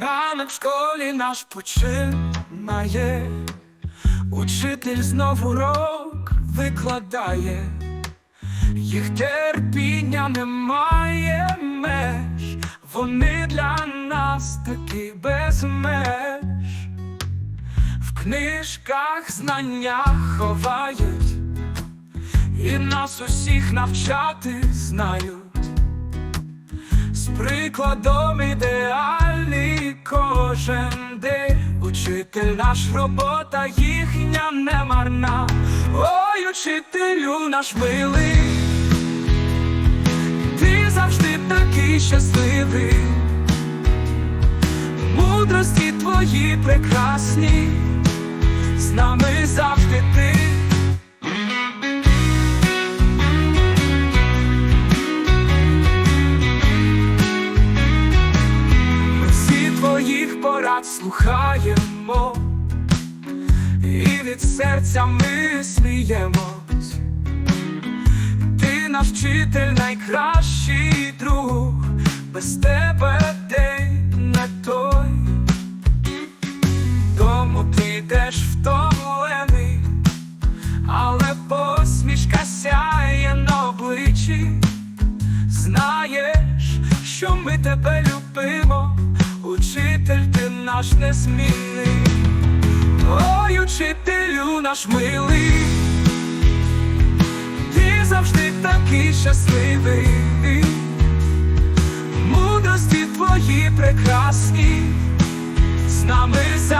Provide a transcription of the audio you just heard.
Ранок в школі наш починає, учитель знов урок викладає, їх терпіння немає меж, вони для нас такі без меж, в книжках знання ховають, і нас усіх навчати знають. З прикладом ідеальний день. Учитель наш робота їхня не марна Ой, учителю наш милий Ти завжди такий щасливий. Мудрості твої прекрасні. З нами твоїх порад слухаємо, і від серця ми сміємось. Ти наш вчитель, найкращий друг, без тебе день не той. Дому ти йдеш втомлений, але посмішка сяє на обличчі. Знаєш, що ми тебе любимо, учитель ти наш незмінний. Ой, учителю наш милий, ти завжди такий щасливий, мудрості твої прекрасні, з нами. Ой,